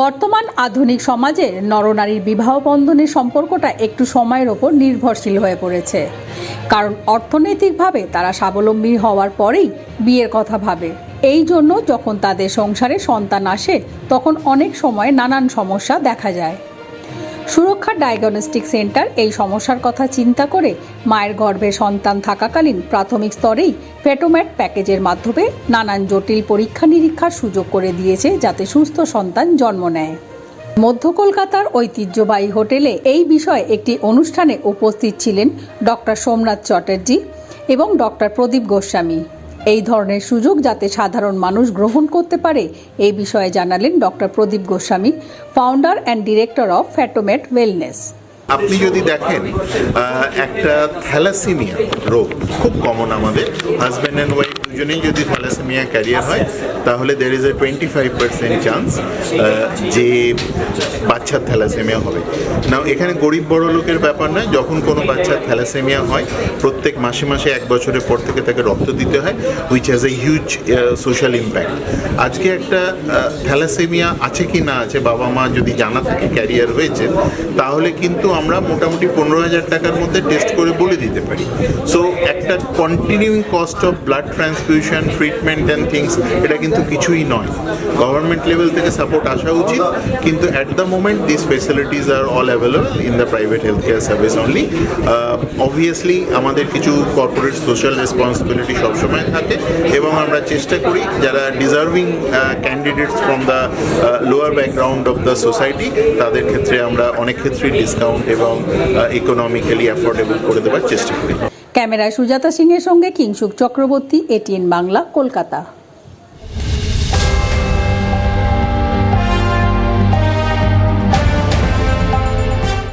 বর্তমান আধুনিক সমাজে নরনারীর বিবাহ বন্ধনের সম্পর্কটা একটু সময়ের ওপর নির্ভরশীল হয়ে পড়েছে। কারণ অর্থনৈতিকভাবে তারা স্বাবলম্বী হওয়ার পরেই বিয়ের কথা ভাবে। এই জন্য যখন তাদের সংসারে সন্তান আসে, তখন অনেক সময় নানান সমস্যা দেখা যায়। সুরক্ষা ডায়াগনস্টিক সেন্টার এই সমস্যার কথা চিন্তা করে মায়ের গর্ভে সন্তান থাকাকালীন প্রাথমিক স্তরেই ফেটোম্যাট প্যাকেজের মাধ্যমে নানান জটিল পরীক্ষা নিরীক্ষার সুযোগ করে দিয়েছে যাতে সুস্থ সন্তান জন্ম নেয়। মধ্য কলকাতার ঐতিহ্যবাহী হোটেলে এই বিষয়ে একটি অনুষ্ঠানে উপস্থিত ছিলেন ডক্টর সোমনাথ চ্যাটার্জি এবং ডক্টর প্রদীপ গোস্বামী। এই ধরনের সুযোগ যাতে সাধারণ মানুষ গ্রহণ করতে পারে এই বিষয়ে জানালেন doctor Pradip Goswami founder and director of Fatomate wellness আপনি যদি দেখেন একটা থ্যালাসেমিয়া রোগ, খুব কমন আমাদের। হাজব্যান্ড অ্যান্ড ওয়াইফ দুজনেই যদি থ্যালাসেমিয়া ক্যারিয়ার হয়, তাহলে there is a twenty five percent chance যে বাচ্চার থ্যালাসেমিয়া হবে। না এখানে গরিব বড় লোকের ব্যাপার নয়, যখন কোনো বাচ্চার থ্যালাসেমিয়া হয়, প্রত্যেক মাসে মাসে এক বছরের পর থেকে তাকে রক্ত দিতে হয় which has a huge social impact আজকে একটা থ্যালাসেমিয়া আছে কি না আছে, বাবা মা যদি জানা থাকে ক্যারিয়ার হয়েছে, তাহলে কিন্তু আমরা মোটামুটি পনেরো হাজার টাকার মধ্যে টেস্ট করে বলে দিতে পারি। সো একটা continuing cost of blood transfusion treatment and things এটা কিন্তু কিছুই নয়। গভর্নমেন্ট লেভেল থেকে সাপোর্ট আসা উচিত, কিন্তু at the moment this facilities are all available in the private health care service only obviously আমাদের কিছু কর্পোরেট সোশ্যাল রেসপন্সিবিলিটি সবসময় থাকে, এবং আমরা চেষ্টা করি যারা deserving candidates from the lower background of the society তাদের ক্ষেত্রে আমরা অনেক ক্ষেত্রেই ডিসকাউন্ট এবং ইকোনমিক্যালি অ্যাফোর্ডেবল করে দেওয়ার চেষ্টা করি। ক্যামেরায় সুজাতা সিংয়ের সঙ্গে কিংসুক চক্রবর্তী এটিএন বাংলা কলকাতা।